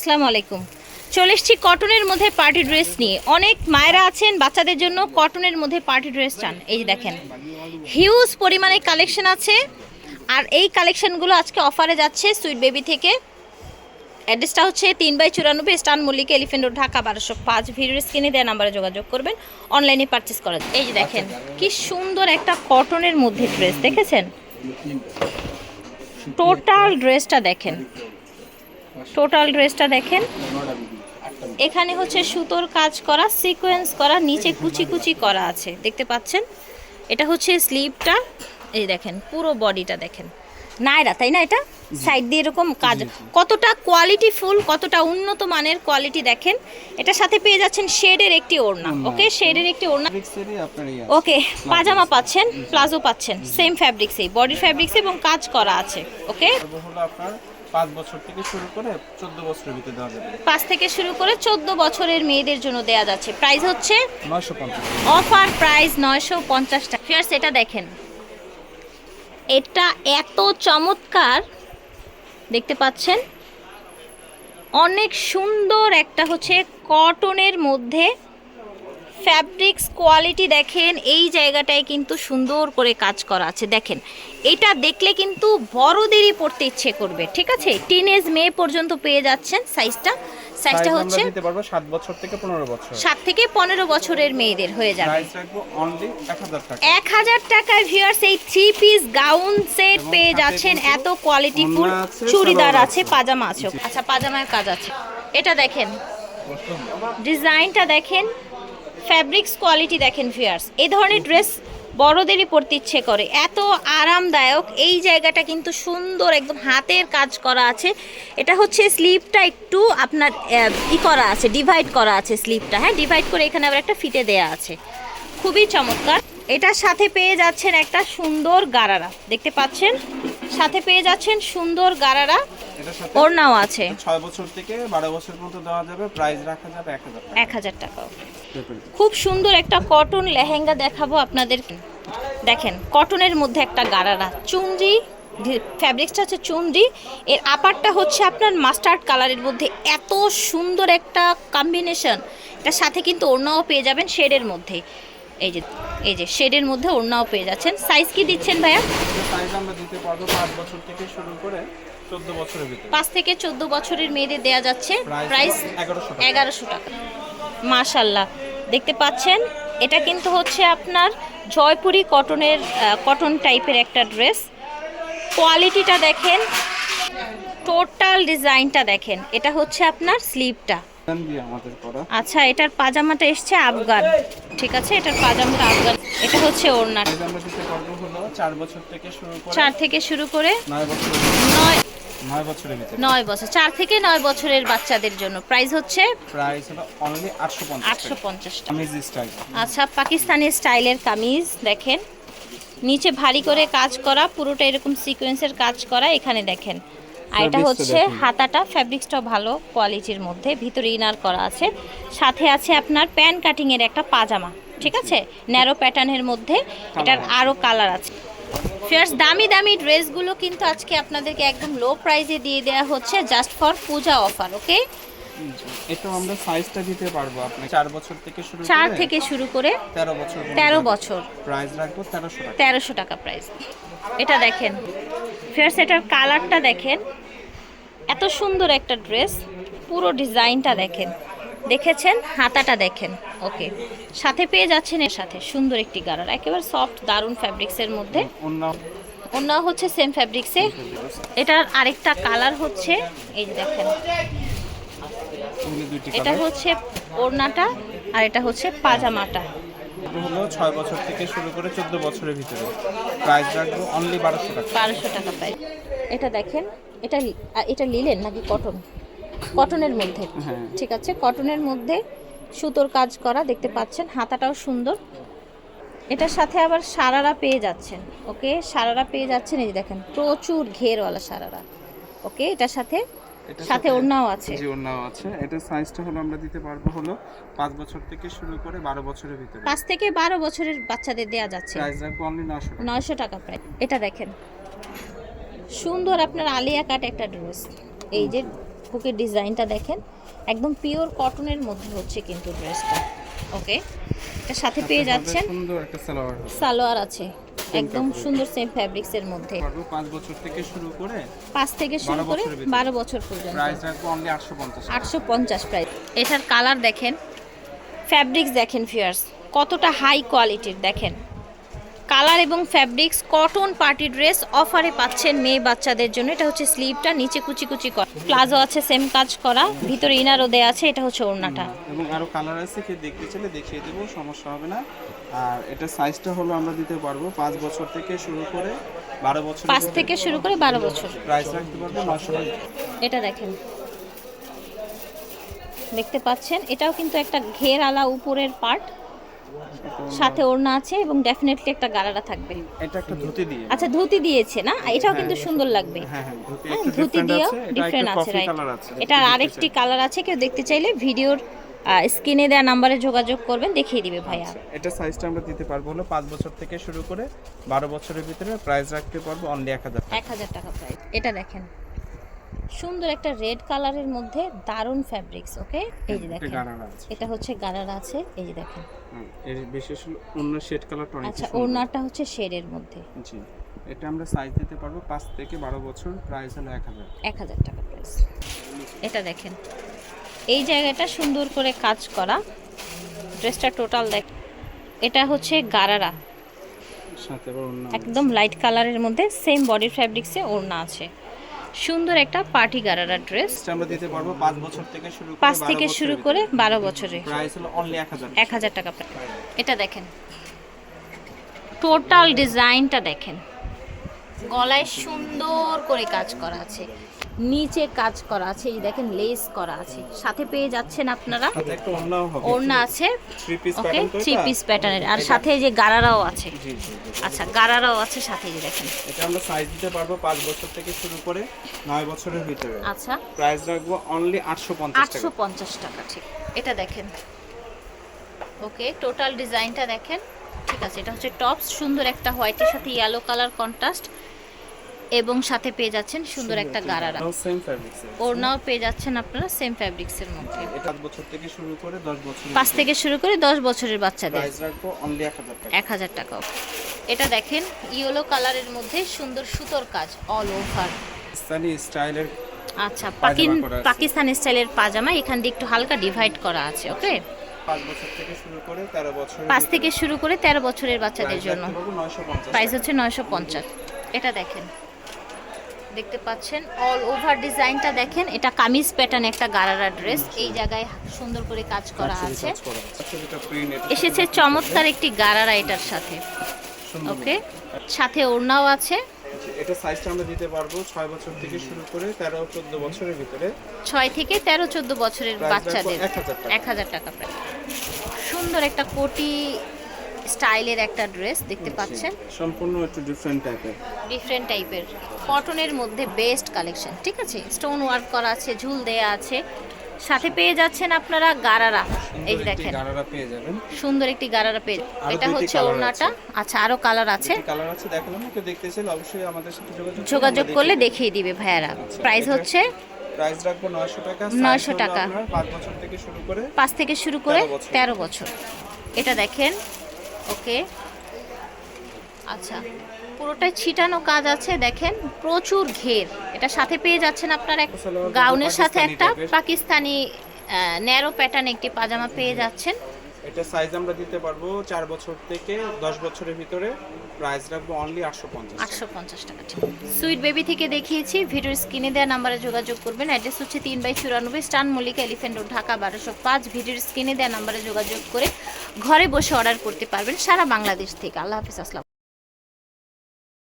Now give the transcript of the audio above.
আসসালামু আলাইকুম। চলে এসছি কটনের মধ্যে পার্টি ড্রেস নিয়ে। অনেক মায়েরা আছেন বাচ্চাদের জন্য কটনের মধ্যে পার্টি ড্রেস চান। এই যে দেখেন হিউজ পরিমাণে কালেকশন আছে। আর এই কালেকশনগুলো আজকে অফারে যাচ্ছে সুইট বেবি থেকে। অ্যাড্রেসটা হচ্ছে তিন বাই চুরানব্বই স্টান মল্লিকা এলিফেন্ট রোড ঢাকা, বারোশো পাঁচ। ভিডিওর স্ক্রিনে দেওয়া নাম্বারে যোগাযোগ করবেন। অনলাইনে পারচেস করা এই যে দেখেন, কি সুন্দর একটা কটনের মধ্যে ড্রেস দেখেছেন? টোটাল ড্রেসটা দেখেন। টোটাল ড্রেসটা দেখেন। এখানে হচ্ছে সুতোর কাজ করা সিকোয়েন্স করা নিচে কুচি কুচি করা আছে। দেখতে পাচ্ছেন? এটা হচ্ছে স্লিভটা এই দেখেন পুরো বডিটা দেখেন। নায়রা তাই না এটা? সাইড দিয়ে এরকম কাজ কতটা কোয়ালিটি ফুল কতটা উন্নত মানের কোয়ালিটি দেখেন। এটার সাথে পেয়ে যাচ্ছেন শেডের একটি ওড়না ওকে শেডের একটি ওড়না। ওকে পাজামা পাচ্ছেন প্লাজো পাচ্ছেন সেম ফ্যাব্রিক্সেই বডি ফ্যাব্রিক্সে এবং কাজ করা আছে ওকে পাঁচ বছর থেকে শুরু করে চোদ্দ বছরের ভিতরে দেওয়া যাবে। পাঁচ থেকে শুরু করে চোদ্দ বছরের মেয়েদের জন্য দেয়া যাচ্ছে। প্রাইস হচ্ছে নয়শো পঞ্চাশ। অফার প্রাইস নয়শো পঞ্চাশ টাকা। ফিয়ার্স এটা দেখেন। এটা এত চমৎকার। দেখতে পাচ্ছেন? অনেক সুন্দর একটা হচ্ছে কটনের মধ্যে ফ্যাব্রিক্স কোয়ালিটি দেখেন এই জায়গাটায় কিন্তু সুন্দর করে কাজ করা আছে। দেখেন এটা দেখলে কিন্তু বড়দেরই পড়তে ইচ্ছে করবে ঠিক আছে? টিনেজ মেয়ে পর্যন্ত পেয়ে যাচ্ছেন সাইজটা সাইজটা হচ্ছে দিতে পারব সাত বছর থেকে পনেরো বছর। সাত থেকে পনেরো বছরের মেয়েদের হয়ে যাবে। প্রাইস রাখব অনলি এক হাজার টাকা। এক হাজার টাকায় ভিউয়ার্স এই থ্রি পিস গাউন সেট পেয়ে যাচ্ছেন এত কোয়ালিটিফুল ওড়না আছে, চুড়িদার আছে। আছে। পাজামা আছে। আচ্ছা পাজামার কাজ আছে। এটা দেখেন। ডিজাইনটা দেখেন ফ্যাব্রিক্স কোয়ালিটি দেখেন ভিউয়ার্স এ ধরনের ড্রেস বড়দেরই পরতে ইচ্ছে করে। এত আরামদায়ক, এই জায়গাটা কিন্তু সুন্দর, একদম হাতের কাজ করা আছে। এটা হচ্ছে স্লিপটা একটু আপনার ই করা আছে ডিভাইড করা আছে স্লিপটা হ্যাঁ ডিভাইড করে এখানে আবার একটা ফিতে দেয়া আছে। খুবই চমৎকার। এটার সাথে পেয়ে যাচ্ছেন একটা সুন্দর গারারা। দেখতে পাচ্ছেন? সাথে পেয়ে যাচ্ছেন সুন্দর গারারা। এটার সাথে ওড়নাও আছে। ছয় বছর থেকে বারো বছর পর্যন্ত দেওয়া যাবে। প্রাইস রাখা যাবে এক হাজার টাকা। এক হাজার টাকাও খুব সুন্দর একটা কটন লেহেঙ্গা দেখাবো আপনাদের। দেখেন কটনের মধ্যে একটা গারারা চুনরি ফ্যাব্রিক্সটা হচ্ছে চুনরি। এর আপারটা হচ্ছে আপনার মাস্টার্ড কালারের মধ্যে। এত সুন্দর একটা কম্বিনেশন এটার সাথে কিন্তু ওড়নাও পেয়ে যাবেন শেডের মধ্যে। এই যে এই যে শেডের মধ্যে ওড়নাও পেয়ে যাচ্ছেন। সাইজ কি দিচ্ছেন ভাইয়া? সাইজ আমরা দিতে পারব পাঁচ বছর থেকে শুরু করে। চোদ্দ বছরের ভিতরে? পাঁচ থেকে চোদ্দ বছরের মেয়েদের দেয়া যাচ্ছে প্রাইস এগারোশো টাকা। মাশাল্লাহ দেখতে পাচ্ছেন এটা কিন্তু হচ্ছে আপনার জয়পুরি কটনের কটন টাইপের একটা ড্রেস। কোয়ালিটিটা দেখেন টোটাল ডিজাইনটা দেখেন। এটা হচ্ছে আপনার স্লিভটা করা। আচ্ছা এটার পাজামাটা এসছে আফগান। ঠিক আছে এটার পাজামাটা আফগান। এটা হচ্ছে ওড়না। চার থেকে শুরু করে নয় নয় বছরের ভিতরে। নয় বছর চার থেকে নয় বছরের বাচ্চাদের জন্য। প্রাইস হচ্ছে প্রাইস হলো অনলি আটশো পঞ্চাশ আটশো পঞ্চাশ টাকা। আমিজ স্টাইল আচ্ছা পাকিস্তানি স্টাইলের কামিজ দেখেন। নিচে ভারী করে কাজ করা পুরোটা এরকম সিকোয়েন্সের কাজ করা এখানে দেখেন। আর এটা হচ্ছে হাতাটা ফ্যাব্রিক্সটাও ভালো কোয়ালিটির মধ্যে ভিতরে ইনার করা আছে। সাথে আছে আপনার প্যান কাটিং এর একটা পাজামা ঠিক আছে? ন্যারো প্যাটার্নের মধ্যে এটার আরও কালার আছে। ফিয়ার্স দামি দামি ড্রেসগুলো কিন্তু আজকে আপনাদেরকে একদম লো প্রাইসে দিয়ে দেওয়া হচ্ছে just for Puja offer okay এটা আমরা সাইজটা দিতে পারব আপনি চার বছর থেকে শুরু করে থেকে শুরু করে তেরো বছর তেরো বছর। প্রাইস রাখব তেরোশো টাকা। তেরোশো টাকা প্রাইস এটা দেখেন। ফেয়ার্স এটার কালারটা দেখেন। এত সুন্দর একটা ড্রেস পুরো ডিজাইনটা দেখেন। দেখেছেন? হাতাটা দেখেন। ওকে। সাথে পেয়ে যাচ্ছেন এর সাথে। সুন্দর একটি গারার একেবারে সফট দারুণ ফ্যাব্রিক্সের মধ্যে। অন্য হচ্ছে সেম ফ্যাব্রিক্সে। এটার আরেকটা কালার হচ্ছে এই যে দেখেন। এটা হচ্ছে ওড়নাটা আর এটা হচ্ছে পাজামাটা। হলো ছয় বছর থেকে শুরু করে চোদ্দ বছরের ভিতরে। প্রাইস রাখব অনলি বারোশো টাকা। বারোশো টাকা প্রাইস এটা দেখেন? এটা এটা লিলেন নাকি কটন? কটনের মধ্যে। হ্যাঁ। ঠিক আছে কটনের মধ্যে সুতোর কাজ করা দেখতে পাচ্ছেন হাতাটাও সুন্দর। এটার সাথে আবার সারারা পেয়ে যাচ্ছেন ওকে? সারারা পেয়ে যাচ্ছেন এই যে দেখেন প্রচুর ঘেরওয়ালা সারারা ওকে? এটার সাথে সাথে ওড়নাও আছে। জি ওড়নাও আছে। এটা সাইজটা হলো আমরা দিতে পারব হলো পাঁচ বছর থেকে শুরু করে বারো বছরের ভিতরে। পাঁচ থেকে বারো বছরের বাচ্চাদের দেয়া যাচ্ছে। প্রাইস রাখব অনলি নশো টাকা। নয়শো টাকা প্রায় এটা দেখেন সুন্দর আপনার আলিয়া কাট একটা ড্রেস এই যে বুকের ডিজাইনটা দেখেন একদম পিওর কটনের মধ্যে হচ্ছে কিন্তু ড্রেসটা ওকে এটার সাথে পেয়ে যাচ্ছেন সুন্দর একটা সালোয়ার সালোয়ার আছে একদম সুন্দর সেম ফ্যাব্রিক্সের মধ্যে। পারব পাঁচ বছর থেকে শুরু করে পাঁচ থেকে শুরু করে বছরের ভিতরে। বারো বছর পর্যন্ত। প্রাইস রাখব অনলি আটশো পঞ্চাশ আটশো পঞ্চাশ প্রাইস এটার কালার দেখেন ফ্যাব্রিক্স দেখেন ফিয়ার্স কতটা হাই কোয়ালিটির দেখেন। কালার এবং ফ্যাব্রিক্স কটন পার্টি ড্রেস অফারে পাচ্ছেন মেয়ে বাচ্চাদের জন্য। এটা হচ্ছে স্লিভটা নিচে কুচি কুচি করা প্লাজো আছে সেম কাজ করা। ভিতরে ইনারও দেয়া আছে এটা হচ্ছে ওড়নাটা। এবং আরও কালার আছে কেউ দেখতে চাইলে দেখিয়ে দেবো সমস্যা হবে না। আর এটা সাইজটা হলো আমরা দিতে পারব পাঁচ বছর থেকে শুরু করে বারো বছর পাঁচ থেকে শুরু করে বারো বছর। প্রাইস রাখতে পারব নশো এটা দেখেন। দেখতে পাচ্ছেন এটাও কিন্তু একটা ঘের আলা উপরের পার্ট সাথে ওড়না আছে এবং ডেফিনেটলি একটা গালারা থাকবে। এটা একটা ধুতি দিয়ে। আচ্ছা ধুতি দিয়েছে না? এটাও কিন্তু সুন্দর লাগবে। হ্যাঁ হ্যাঁ ধুতি হ্যাঁ, দিয়েও আছে। এটা ডিফারেন্ট আছে রাইট এটার আরেকটি কালার আছে কেউ দেখতে চাইলে ভিডিওর স্ক্রিনে দেওয়া নাম্বারে যোগাযোগ করবেন দেখিয়ে দিবে ভাইয়া। এটা সাইজটা আমরা দিতে পারব হলো পাঁচ বছর থেকে শুরু করে বারো বছরের ভিতরে প্রাইস রাখতে পারব অনলি এক হাজার এক হাজার টাকা প্রাইস এটা দেখেন। সুন্দর একটা রেড কালারের মধ্যে দারুণ ফ্যাব্রিক্স ওকে? এই যে দেখেন। এটা হচ্ছে গালার আছে এই যে দেখেন। এর বিশেষ হলো অন্য শেড কালারটা অনেক আচ্ছা ওড়নাটা হচ্ছে শেডের মধ্যে। জি এটা আমরা সাইজ দিতে পারব পাঁচ থেকে বারো বছর প্রাইস হলো এক হাজার এক হাজার টাকা প্রাইস এটা দেখেন। এই জায়গাটা সুন্দর করে কাজ করা। ড্রেসটা টোটাল দেখ এটা হচ্ছে গারারা। সাথে একদম লাইট কালারের মধ্যে সেম বডি ফ্যাব্রিক্সে ওড়না আছে। সুন্দর একটা পার্টি গারারা ড্রেস। আমরা দিতে পারব পাঁচ বছর থেকে শুরু করে পাঁচ থেকে শুরু করে বারো বছরে। প্রাইস হলো অনলি টাকা এটা দেখেন। টোটাল ডিজাইনটা দেখেন। গলায় সুন্দর করে কাজ করা আছে। নিচে কাজ করা আছে এই দেখেন লেস করা আছে। সাথে পেয়ে যাচ্ছেন আপনারা। ওড়না আছে। Three piece okay three piece প্যাটার্নের আর সাথে যে গারারাও আছে। আচ্ছা গারারাও আছে সাথে যে দেখেন। এটা আমরা সাইজ দিতে পারব পাঁচ বছর থেকে শুরু করে নয় বছরের ভিতরে। আচ্ছা। প্রাইস রাখব অনলি আটশো পঞ্চাশ আটশো টাকা পঞ্চাশ টাকা ঠিক। এটা দেখেন। ওকে টোটাল ডিজাইনটা দেখেন। ঠিক আছে এটা হচ্ছে টপস সুন্দর একটা হোয়াইটের সাথে ইয়েলো কালার কন্ট্রাস্ট এবং সাথে পেয়ে যাচ্ছেন সুন্দর একটা গারারা ওড়নাও পেয়ে যাচ্ছেন আপনারা সেম ফ্যাব্রিক্সের মধ্যে। এটা পাঁচ বছর থেকে শুরু করে দশ বছর পাঁচ থেকে শুরু করে দশ বছরের বাচ্চাদের। প্রাইস রাখব অনলি এক হাজার টাকা। এক হাজার টাকা। এটা দেখেন ইয়েলো কালারের মধ্যে সুন্দর সুতোর কাজ অল ওভার স্থানীয় স্টাইলের আচ্ছা পাকিস্তান স্টাইলের পাজামা এখান দিয়ে একটু হালকা ডিভাইড করা আছে ওকে পাঁচ থেকে শুরু করে তেরো বছরের বাচ্চাদের জন্য। প্রাইস হচ্ছে নয়শো পঞ্চাশ। এটা দেখেন। দেখতে পাচ্ছেন অল ওভার ডিজাইনটা দেখেন এটা কামিজ প্যাটার্ন একটা গারারা ড্রেস এই জায়গায় সুন্দর করে কাজ করা আছে। এসেছে চমৎকার একটি গারারা এটার সাথে। ওকে সাথে ওড়নাও আছে। এটা সাইজটা আমরা দিতে পারব ছয় বছর থেকে শুরু করে তেরো চোদ্দ বছরের ভিতরে। ছয় থেকে তেরো চোদ্দ বছরের বাচ্চাদের। 1000 টাকা। এক হাজার টাকা সুন্দর একটা কোটি স্টাইলের একটা ড্রেস দেখতে পাচ্ছেন। সম্পূর্ণ একটু ডিফারেন্ট টাইপের ডিফারেন্ট টাইপের কটনের মধ্যে বেস্ট কালেকশন ঠিক আছে? স্টোন ওয়ার্ক করা আছে ঝুল দেয়া আছে। সাথে পেয়ে যাচ্ছেন আপনারা গারারা। এই যে দেখেন। গারারা পেয়ে যাবেন। সুন্দর একটি গারারা পেয়ে এটা হচ্ছে ওড়নাটা। আচ্ছা আরও কালার আছে। কালার আছে দেখালাম কেউ দেখতে চাইলে অবশ্যই আমাদের সাথে যোগাযোগ যোগাযোগ করলে দেখিয়ে দিবে ভাইয়ারা। আচ্ছা, প্রাইস হচ্ছে প্রাইস রাখব নয়শো টাকা 900 টাকা। আপনার পাঁচ বছর থেকে শুরু করে পাঁচ থেকে শুরু করে 13 তেরো বছর। এটা দেখেন ওকে। আচ্ছা পুরোটাই ছিটানো কাজ আছে দেখেন প্রচুর ঘের। এটা সাথে পেয়ে যাচ্ছেন আপনার এক গাউনের সাথে একটা। পাকিস্তানি ন্যারো প্যাটার্ন একটি পাজামা পেয়ে যাচ্ছেন। এটা সাইজ আমরা দিতে পারব চার বছর থেকে দশ বছরের ভিতরে প্রাইস রাখব অনলি আটশো পঞ্চাশ আটশো পঞ্চাশ টাকা সুইট বেবি থেকে দেখিয়েছি, ভিডিওর স্ক্রিনে দেওয়া নাম্বারে যোগাযোগ করবেন। অ্যাড্রেস হচ্ছে তিন বাই চুরানব্বই স্টান মল্লিকা এলিফেন্ট রোড ঢাকা বারোশো পাঁচ। ভিডিওর স্ক্রিনে দেওয়া নাম্বারে যোগাযোগ করে ঘরে বসে অর্ডার করতে পারবেন সারা বাংলাদেশ থেকে। আল্লাহ হাফিজ, আসসালাম